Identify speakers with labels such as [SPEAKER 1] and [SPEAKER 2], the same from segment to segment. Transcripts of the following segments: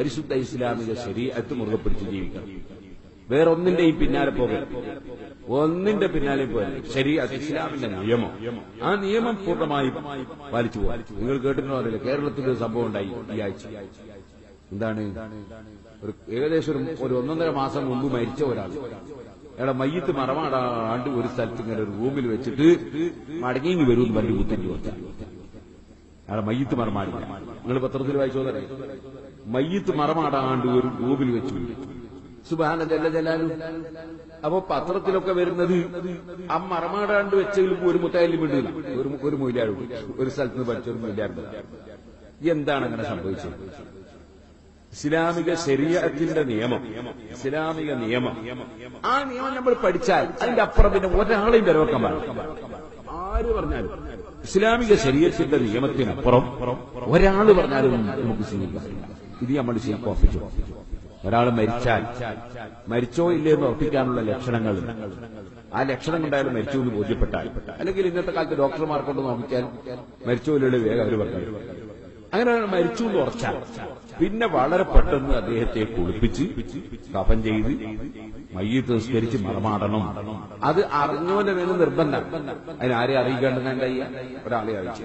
[SPEAKER 1] പരിശുദ്ധ ഇസ്ലാമിക ശരീരത്ത് മുറുകെ പിടിച്ച് ജീവിക്കണം. വേറെ ഒന്നിന്റെയും പിന്നാലെ പോകരുത്. ഒന്നിന്റെ പിന്നാലെ പോകരുത്. ശരീരത്ത് ഇസ്ലാമിന്റെ നിയമം. ആ നിയമം പൂർണമായും പാലിച്ചു പോകാം നിങ്ങൾ കേട്ടിട്ടുണ്ടോ അറിയില്ല. കേരളത്തിൽ ഒരു സംഭവം ഉണ്ടായി ഈ ആഴ്ച. എന്താണ്? ഒരു ഏകദേശം ഒരു ഒന്നൊന്നര മാസം മുമ്പ് മരിച്ച ഒരാൾ. അയാളെ മയ്യത്ത് മറമാടാണ്ട് ഒരു സ്ഥലത്ത് ഇങ്ങനെ ഒരു റൂമിൽ വെച്ചിട്ട് മടങ്ങി വരും വണ്ടി കുത്തണ്ടി കൊടുത്ത അയാളെ മയ്യത്ത് മറമാടി നിങ്ങൾ പത്രത്തിൽ വായിച്ചോന്നറിയാം മയ്യത്ത് മറമാടാണ്ട് ഒരു റൂമിൽ വെച്ചു സുബാന ജലജലാലു ജലാലു. അപ്പൊ പത്രത്തിലൊക്കെ വരുന്നത് ആ മറമാടാണ്ട് വെച്ചതിൽ ഒരു മുത്തായാലും വിടില്ല ഒരു ഒരു മൊയിലാടും ഒരു സ്ഥലത്ത് നിന്ന് പഠിച്ച ഒരു മൊയിലാടും എന്താണ് അങ്ങനെ സംഭവിച്ചത്? ഇസ്ലാമിക ശരീരത്തിന്റെ നിയമം. ഇസ്ലാമിക നിയമം. ആ നിയമം നമ്മൾ പഠിച്ചാൽ അതിന്റെ അപ്പുറം പിന്നെ ഒരാളെയും വിലവെക്കാൻ പാടില്ല. ആര് പറഞ്ഞാലും. ഇസ്ലാമിക ശരീരത്തിന്റെ നിയമത്തിനപ്പുറം ഒരാൾ പറഞ്ഞാലും നമുക്ക് സ്വീകരിക്കാൻ ഇത് നമ്മൾ ചെയ്യാൻ ഉറപ്പിച്ചു ഒരാൾ മരിച്ചാൽ മരിച്ചോ ഇല്ലേ എന്ന് ഉറപ്പിക്കാനുള്ള ലക്ഷണങ്ങൾ. ആ ലക്ഷണം കണ്ടായാലും മരിച്ചു എന്ന് ബോധ്യപ്പെട്ടാൽ. അല്ലെങ്കിൽ ഇന്നത്തെ കാലത്ത് ഡോക്ടർമാർ കൊണ്ട് നോക്കിയാൽ മരിച്ചോ ഇല്ലേ വേഗം അവർ പറഞ്ഞു. അങ്ങനെ മരിച്ചു എന്ന് ഉറച്ചാൽ പിന്നെ വളരെ പെട്ടെന്ന് അദ്ദേഹത്തെ കുളിപ്പിച്ച് കഫൻ ചെയ്ത് മയ്യത്ത് നിസ്കരിച്ച് മറമാടണം. അത് അറിഞ്ഞോന്റെ വേണം നിർബന്ധം. അതിനാരെ എന്താ ചെയ്യാ ഒരാളെ അറിയിച്ചു.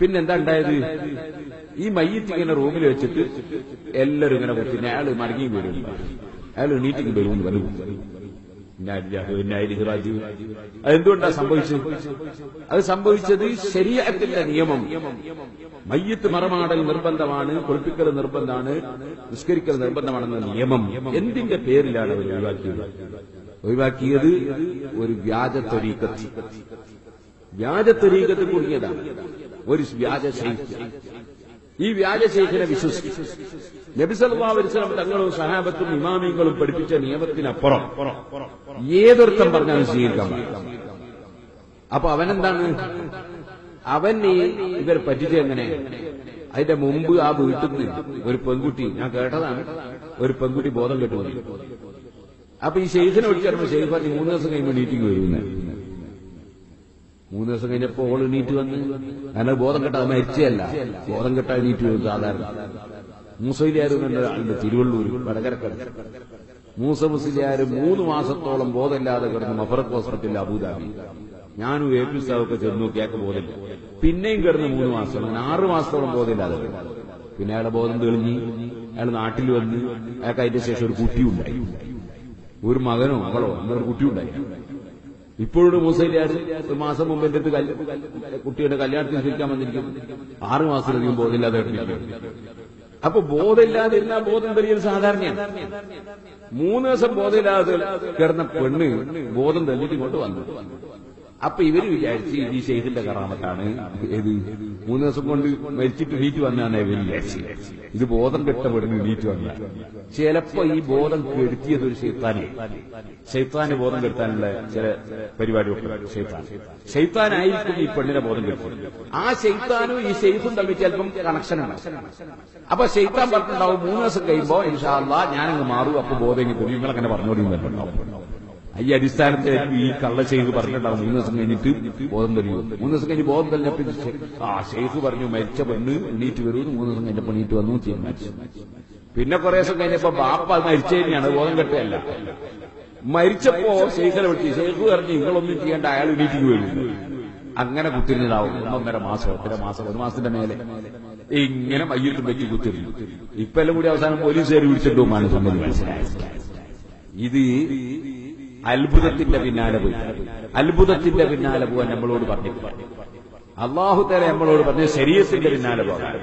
[SPEAKER 1] പിന്നെന്താ ഉണ്ടായത്? ഈ മയ്യത്ത് ഇങ്ങനെ റൂമിൽ വെച്ചിട്ട് എല്ലാരും ഇങ്ങനെ പിന്നെ അയാൾ മടങ്ങി വരും. അയാൾ എണീറ്റിങ് വരും അതെന്തുകൊണ്ടാ സംഭവിച്ചത്? അത് സംഭവിച്ചത് ശരീരത്തിന്റെ നിയമം. മയ്യത്ത് മറമാടൽ നിർബന്ധമാണ് കുളിപ്പിക്കൽ നിർബന്ധമാണ് നിസ്കരിക്കൽ നിർബന്ധമാണെന്ന നിയമം. എന്തിന്റെ പേരിലാണ് അവർ ഒഴിവാക്കിയത്? ഒഴിവാക്കിയത് ഒരു വ്യാജ ത്വരീക്കത്ത് കുടുങ്ങിയതാണ് ഒരു വ്യാജ ശൈത്യ ഈ വ്യാജ ശൈഖിനെ വിശ്വസിച്ചു നബിസല്ലാ വരിസലം തങ്ങളും സഹാബത്തും ഇമാമിങ്ങളും പഠിപ്പിച്ച നിയമത്തിനപ്പുറം ഏതൊരുത്തം പറഞ്ഞാലും സ്വീകരിക്കാൻ. അപ്പൊ അവനെന്താണ്? അവൻ ഇവർ പറ്റിച്ച് എങ്ങനെ? അതിന്റെ മുമ്പ് ആ വീട്ടിൽ നിന്ന് ഒരു പെൺകുട്ടി ഞാൻ കേട്ടതാണ് ഒരു പെൺകുട്ടി ബോധം കെട്ടുപോയി അപ്പൊ ഈ ഷെയ്ഖിനെ വിളിച്ചറിയുമ്പോൾ ഷെയ്ഖ് പറഞ്ഞു മൂന്ന് ദിവസം കഴിയുമ്പോൾ മീറ്റിംഗ് വരുമെന്ന് മൂന്ന് ദിവസം കഴിഞ്ഞപ്പോ ഓൾ എണീറ്റ് വന്ന് അങ്ങനെ ബോധം കെട്ടാതെ മരിച്ചല്ല ബോധം കെട്ടാ എണീറ്റ് വരും സാധാരണ. മൂസയിലാരും എന്റെ തിരുവള്ളൂർ വടകരക്കട മൂസ മുസ്ലിയാര് മൂന്ന് മാസത്തോളം ബോധമില്ലാതെ കിടന്ന് മഫറത്ത് ഹോസ്പിറ്റലിൽ അബുദാബി. ഞാനും എ പി സാഹൊക്കെ ചെന്നു കേക്ക് ബോധമില്ല. പിന്നെയും കിടന്ന് മൂന്ന് മാസം അങ്ങനെ ആറ് മാസത്തോളം ബോധമില്ലാതെ പിന്നെ അയാളെ ബോധം തെളിഞ്ഞ്? അയാൾ നാട്ടിൽ വന്ന് അയാൾക്ക് അതിന്റെ ശേഷം ഒരു കുട്ടിയുണ്ടായി. ഒരു മകനോ മകളോ ഒരു കുട്ടിയുണ്ടായി. ഇപ്പോഴും മൂസയിലാർ ഒരു മാസം മുമ്പ് എന്റെ കുട്ടിയുടെ കല്യാണത്തിന് ശരിക്കാൻ വന്നിരിക്കുന്നു. ആറ് മാസത്തിലധികം ബോധമില്ലാതെ അപ്പൊ ബോധമില്ലാതെ ഇരുന്ന ബോധം തെളിയൽ സാധാരണയാണ്. മൂന്ന് ദിവസം ബോധമില്ലാതെ കിടന്ന പെണ്ണ് ബോധം തെളിഞ്ഞിട്ട് ഇങ്ങോട്ട് വന്നു. അപ്പൊ ഇവർ വിചാരിച്ച് ഈ ഷെയ്ഖിന്റെ കറാമത്താണ്. ഏത്? മൂന്ന് ദിവസം കൊണ്ട് മരിച്ചിട്ട് വീറ്റ് വന്നാണ് ഇവർ ഇത് ബോധം കെട്ടപ്പെടുന്ന വീറ്റ് വന്ന. ചിലപ്പോ ഈ ബോധം കെടുത്തിയത് ഒരു ഷെയ്ത്താനെ ഷെയ്ത്താന് ബോധം കെടുത്താനുള്ള ചില പരിപാടികളൊക്കെ ഷെയ്ത്താൻ ഷെയ്ത്താനായിരിക്കും ഈ പെണ്ണിനെ ബോധം കെടുത്തത് ആ ഷെയ്ത്താനും ഈ ഷെയ്ഖും തമ്മിൽ ചിലപ്പം കണക്ഷൻ ആണ് അപ്പൊ ഷെയ്ത്താൻ പറഞ്ഞിട്ടുണ്ടാവും മൂന്ന് ദിവസം കഴിയുമ്പോ ഇൻഷാല്ല ഞാനങ്ങ് മാറും അപ്പൊ ബോധം ഇങ്ങനെ നിങ്ങൾ അങ്ങനെ പറഞ്ഞോണ്ടിരുന്നുണ്ടാവും ഈ അടിസ്ഥാനത്തിൽ ഈ കള്ള ഷെയ്ഖ് പറഞ്ഞിട്ടുണ്ടാവും. മൂന്ന് ദിവസം കഴിഞ്ഞിട്ട് ബോധം തെളിയും. മൂന്ന് ദിവസം കഴിഞ്ഞ് ബോധം തെളിഞ്ഞപ്പോ ഇത് ആ ഷെയ്ഖ് പറഞ്ഞു മരിച്ച പെണ്ണ് എണ്ണീറ്റ് വരും മൂന്ന് ദിവസം കഴിഞ്ഞ എണീറ്റ് വന്നു തീരുമാനിച്ചു. പിന്നെ കുറെ ദിവസം കഴിഞ്ഞപ്പോ ബാപ്പ മരിച്ചു തന്നെയാണ്. ബോധം കെട്ടുകയല്ല മരിച്ചപ്പോ ഷെയ്ഖിനെ വിളിച്ചു. ഷെയ്ഖ് പറഞ്ഞു നിങ്ങളൊന്നും ചെയ്യേണ്ട. അയാൾ എണീറ്റിക്ക് വരും അങ്ങനെ കുത്തിരുന്നതാവും ഒന്നര മാസം ഒന്നര മാസം ഒരു മാസത്തിന്റെ മേലെ. ഇങ്ങനെ മയ്യത്തും വെച്ച് കുത്തിരുന്നു ഇപ്പൊ എല്ലാം കൂടി അവസാനം പോലീസുകാർ പിടിച്ചിട്ടുമാണ് സംബന്ധി മനസ്സിലായത് ഇത് അത്ഭുതത്തിന്റെ പിന്നാലെ പോയി അത്ഭുതത്തിന്റെ പിന്നാലെ പോകാൻ നമ്മളോട് പറഞ്ഞിട്ടില്ല അള്ളാഹു തല നമ്മളോട് പറഞ്ഞ ശരീരത്തിന്റെ പിന്നാലെ പോകാൻ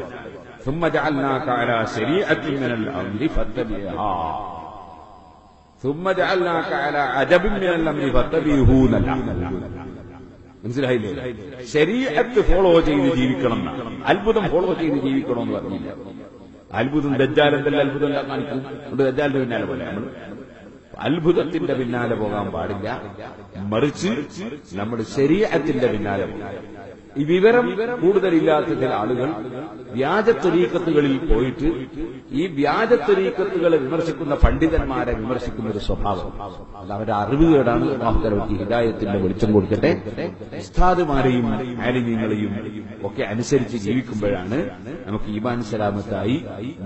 [SPEAKER 1] ثم جعلناك على شريعة من الأمر فاتبعها ثم جعلناك على عجب من الأمر فاتبعه എന്നല്ല. മനസ്സിലായില്ലേ ശരീരത്ത് ഫോളോ ചെയ്ത് ജീവിക്കണം എന്നാണ്. അത്ഭുതം ഫോളോ ചെയ്ത് ജീവിക്കണം എന്ന് പറഞ്ഞില്ല അത്ഭുതം ദജ്ജാലെന്തല്ല അത്ഭുതം എല്ലാം കാണിക്കും അതുകൊണ്ട് ദജ്ജാലിന്റെ പിന്നാലെ പോലെ നമ്മൾ അത്ഭുതത്തിന്റെ പിന്നാലെ പോകാൻ പാടില്ല. മറിച്ച് നമ്മുടെ ശരീരത്തിന്റെ പിന്നാലെ പോകാം. ഈ വിവരം കൂടുതലില്ലാത്ത ആളുകൾ വ്യാജ ത്വരീക്കത്തുകളിൽ പോയിട്ട് ഈ വ്യാജ ത്വരീക്കത്തുകളെ വിമർശിക്കുന്ന പണ്ഡിതന്മാരെ വിമർശിക്കുന്ന ഒരു സ്വഭാവം. അത് അവരുടെ അറിവുകേടാണ് അള്ളാഹുത്തലവർക്ക് ഹിദായത്തിന്റെ വെളിച്ചം കൊടുക്കട്ടെ. ഉസ്താദുമാരെയും ആലിമീങ്ങളെയും ഒക്കെ അനുസരിച്ച് ജീവിക്കുമ്പോഴാണ് നമുക്ക് ഈമാൻ സലാമത്തായി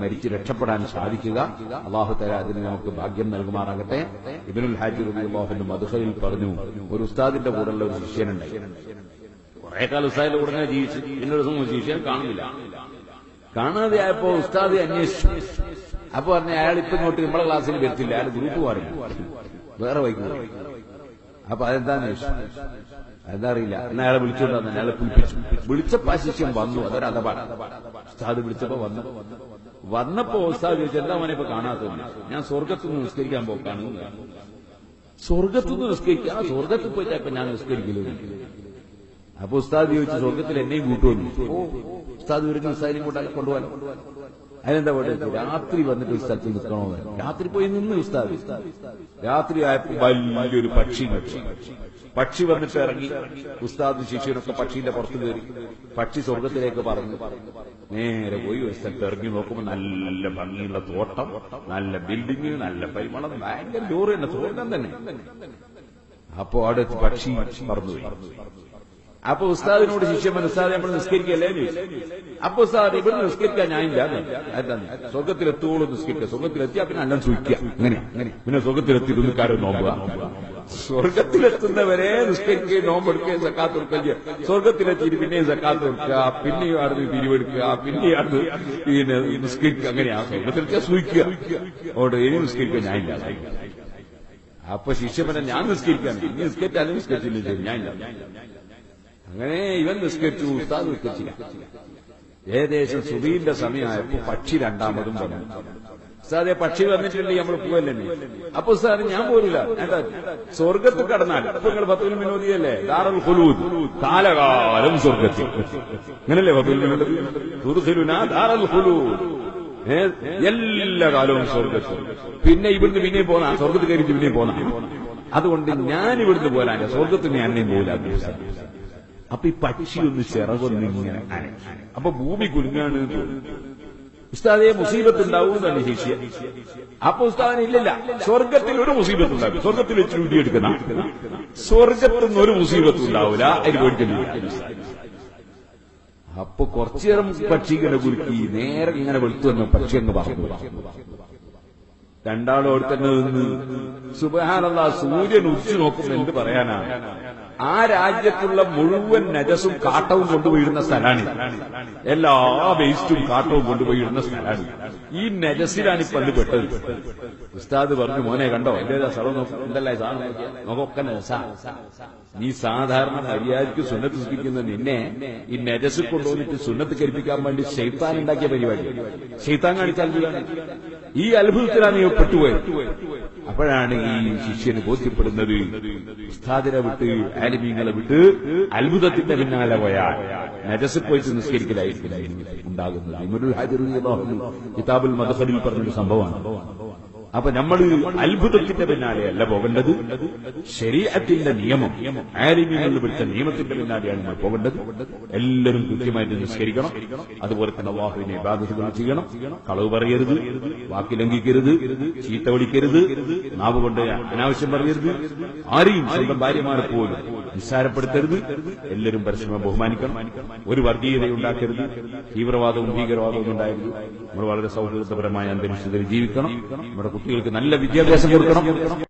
[SPEAKER 1] മരിച്ചു രക്ഷപ്പെടാൻ സാധിക്കുക. അള്ളാഹു തല അതിന് നമുക്ക് ഭാഗ്യം നൽകുമാറാകട്ടെ. ഇബിനുൽ ഹാജി റബി അള്ളാഹുന്റെ മധുഹയിൽ പറഞ്ഞു ഒരു ഉസ്താദിന്റെ കൂടെയുള്ള ഒരു ശിഷ്യനുണ്ടായി കുറെ കാലം ഉസ്താദിന്റെ കൂടെ ജീവിച്ചു പിന്നെ ഒരു ദിവസം ശിഷ്യൻ കാണുന്നില്ല. കാണാതെ ആയപ്പോ ഉസ്താദ് അന്വേഷിച്ചു. അപ്പൊ പറഞ്ഞ അയാൾ ഇപ്പൊ ഇങ്ങോട്ട് നമ്മളെ ക്ലാസ്സിൽ വരത്തില്ല. അയാൾ ഗ്രൂപ്പ് മാറി. വേറെ വൈകുന്നു അപ്പൊ അതെന്താന്ന് അതെന്താ അറിയില്ല. എന്നാ അയാളെ വിളിച്ചോണ്ട് വന്നു. അയാളെ കുളിപ്പിച്ചു വിളിച്ചപ്പോ ശിഷ്യം വന്നു. അതൊരു അഥപാട് ഉസ്താദ് വിളിച്ചപ്പോ വന്നു. വന്നപ്പോ ഉസ്താദ് ചോദിച്ചു എന്താ മോനെ ഇപ്പൊ കാണാത്ത ഞാൻ സ്വർഗത്തുനിന്ന് നിസ്കരിക്കാൻ പോക്കാണ്. സ്വർഗത്തുനിന്ന് നിസ്കരിക്കുക ആ സ്വർഗത്തിൽ പോയിട്ടാ ഇപ്പൊ ഞാൻ നിസ്കരിക്കില്ല അപ്പൊ ഉസ്താദ് ചോദിച്ചു സ്വർഗത്തിൽ എന്നെയും കൂട്ടുവന്നു ഉസ്താദ് വരുന്ന ഉസ്താദിനെ കൂട്ടാൻ കൊണ്ടുപോകാൻ. അതിനെന്താ പറയുക രാത്രി വന്നിട്ട് ഒരു സ്ഥലത്ത് രാത്രി പോയി നിന്ന് ഉസ്താദ്. രാത്രി ആയപ്പോ വലിയൊരു പക്ഷി. പക്ഷി വന്നിട്ട് ഇറങ്ങി. ഉസ്താദ് ശിഷ്യനൊക്കെ പക്ഷിന്റെ പുറത്ത് കയറി. പക്ഷി സ്വർഗത്തിലേക്ക് പറഞ്ഞു നേരെ പോയി ഒരു സ്ഥലത്ത് ഇറങ്ങി നോക്കുമ്പോ നല്ല ഭംഗിയുള്ള തോട്ടം നല്ല ബിൽഡിംഗ് നല്ല പരിമളം ഭയങ്കര ജോറി തന്നെ സ്വർഗം തന്നെ. അപ്പോ അവിടെ പക്ഷി പറന്നുപോയി. അപ്പൊ ഉസ്താദിനോട് ശിഷ്യൻ ഉസ്താദ് നമ്മൾ നിസ്കരിക്കല്ലേ. അപ്പൊ ഉസ്താദ് ഇവിടെ നിസ്കരിക്കാൻ ഞാനില്ല എന്താണ് സ്വർഗത്തിലെത്തോളം നിസ്കരിക്കുക സ്വർഗത്തിലെത്തിയാ പിന്നെ അന്നം സൂക്ഷിക്കുക അങ്ങനെ പിന്നെ സ്വർഗത്തിലെത്തി കാര്യം നോമ്പുക. സ്വർഗത്തിലെത്തുന്നവരെ നിസ്കരിക്കുകയും നോമ്പെടുക്കുകയും സക്കാത്ത് കൊടുക്കുകയും സ്വർഗത്തിലെത്തിയിട്ട് പിന്നെയും സക്കാത്ത് കൊടുക്കുക പിന്നെയും അവിടുന്ന് പിരിവെടുക്കുക പിന്നെയും അവിടുന്ന് പിന്നെ നിസ്കരിക്കുക അങ്ങനെയാ. സൂക്ഷിക്കുക അതുകൊണ്ട് ഇനി നിസ്കരിക്കുക ഞാനില്ല അപ്പൊ ശിഷ്യ പറഞ്ഞ ഞാൻ നിസ്കരിക്കാൻ നിസ്കരിച്ചാലും നിസ്കരിച്ചില്ല. ഞാൻ അങ്ങനെ ഇവൻ നിസ്കരിച്ചു ഉസ്താദ് നിസ്കരിച്ചില്ല. ഏകദേശം സുബീന്റെ സമയമായപ്പോ പക്ഷി രണ്ടാമതും വന്നു. ഉസ്താദെ പക്ഷി വന്നിട്ടുണ്ടെങ്കിൽ നമ്മൾ പോവല്ലേ? അപ്പൊ ഉസ്താദ് ഞാൻ പോരില്ല. എന്താ? സ്വർഗത്തിൽ കടന്നാൽ. നിങ്ങൾ പത്തുൽ മിനോദിയല്ലേ? ദാറുൽ ഹുലൂദ് കാലകാലം സ്വർഗത്തിൽ അങ്ങനല്ലേ പത്തുൽ വിനോദ് തുദ്ഖിലുനാ ദാറുൽ ഹുലൂദ് എല്ലാ കാലവും സ്വർഗത്തിൽ പിന്നെ ഇവിടുന്ന് പിന്നെയും പോന്നാ? സ്വർഗത്തിൽ കയറിയിട്ട് പിന്നെയും പോന്നാ? അതുകൊണ്ട് ഞാൻ ഇവിടുന്ന് പോരാൻ സ്വർഗത്തിന് ഞാൻ എന്നെയും പോലാ അപ്പൊ ഈ പക്ഷി ഒന്ന് ചിറകൊന്ന് ഇങ്ങനെ അനക്കി. അപ്പൊ ഭൂമി കുലുങ്ങാണ് എന്ന് തോന്നി. ഉസ്താദെ മുസീബത്ത് ഉണ്ടാവും എന്നാണ് ശിഷ്യ അപ്പൊ ഉസ്താദിന് ഇല്ലല്ല. സ്വർഗത്തിൽ ഒരു മുസീബത്ത് ഉണ്ടാവും സ്വർഗത്തിൽ വെച്ച് ഊട്ടിയെടുക്കുന്ന സ്വർഗത്തിൽ നിന്ന് ഒരു മുസീബത്ത് ഉണ്ടാവില്ല. അതിന് പേടിക്കുന്നില്ല അപ്പൊ കുറച്ചു നേരം പക്ഷി ഇങ്ങനെ കുലുക്കി നേരെ ഇങ്ങനെ വെളുത്തു വന്ന പക്ഷി അങ്ങ് പറഞ്ഞു രണ്ടാളും അവിടെ തന്നെ നിന്ന് സുബഹാനുള്ള സൂര്യൻ ഉച്ചു നോക്കുമ്പോൾ എന്ത് പറയാനാണ്? ആ രാജ്യത്തുള്ള മുഴുവൻ നജസും കാട്ടവും കൊണ്ടുപോയിടുന്ന സ്ഥലമാണ് എല്ലാ വേസ്റ്റും കാട്ടവും കൊണ്ടുപോയിടുന്ന സ്ഥലമാണ് ഈ നജസിലാണ് ഇപ്പൊ അത് പെട്ടത്. ഉസ്താദ് പറഞ്ഞു മോനെ കണ്ടോ എന്റെ സ്ഥലം നോക്കും. എന്തല്ലേ സാധനം നോക്കൊക്കെ നജസാ നീ സാധാരണ മര്യാദയ്ക്ക് സുന്നത്ത് സൃഷ്ടിക്കുന്ന നിന്നെ ഈ നജസ് കൊണ്ടുവന്നിട്ട് സുന്നത്ത് കരിപ്പിക്കാൻ വേണ്ടി ശൈത്താൻ ഉണ്ടാക്കിയ പരിപാടി ശൈത്താൻ കാണിച്ചാൽ ഈ അത്ഭുതത്തിലാണ് നീ പെട്ടുപോയത്. അപ്പോഴാണ് ഈ ശിഷ്യന് ബോധ്യപ്പെടുന്നത്. ഉസ്താദിനെ വിട്ട് ആലിമീങ്ങളെ വിട്ട് അത്ഭുതത്തിന്റെ പിന്നാലെ പോയാൽ നജസ് പോയിട്ട് നിസ്കരിക്കലായിരിക്കില്ല. ഉണ്ടാകുന്നത്. ഇമരുൽ ഹാജിർ കിതാബുൽ മദഖലിൽ പറഞ്ഞൊരു സംഭവമാണ്. അപ്പൊ നമ്മൾ അത്ഭുതത്തിന്റെ പിന്നാലെയല്ല പോകേണ്ടത്. ശരീരത്തിന്റെ നിയമം ആലിമ്യങ്ങളിൽ വിളിച്ച നിയമത്തിന്റെ പിന്നാലെയാണ് നമ്മൾ പോകേണ്ടത്. എല്ലാവരും കൃത്യമായിട്ട് നിസ്കരിക്കണം. അതുപോലെ തന്നെ അള്ളാഹുവിനെ ബാധ്യതകൾ ചെയ്യണം. കളവ് പറയരുത് വാക്കി ലംഘിക്കരുത് ചീത്ത വിളിക്കരുത് നാവ് കൊണ്ട് അനാവശ്യം പറയരുത്. ആരെയും സ്വന്തം ഭാര്യമാരെ പോലും നിസ്സാരപ്പെടുത്തരുത്. എല്ലാവരും പരസ്പരം ബഹുമാനിക്കണം. ഒരു വർഗീയത ഉണ്ടാക്കരുത് തീവ്രവാദവും ഭീകരവാദവും ഉണ്ടായിരുന്നു നമ്മൾ വളരെ സൗഹൃദപരമായ അന്തരീക്ഷത്തിൽ ജീവിക്കണം. നമ്മുടെ കുട്ടികൾക്ക് നല്ല വിദ്യാഭ്യാസം കൊടുക്കണം.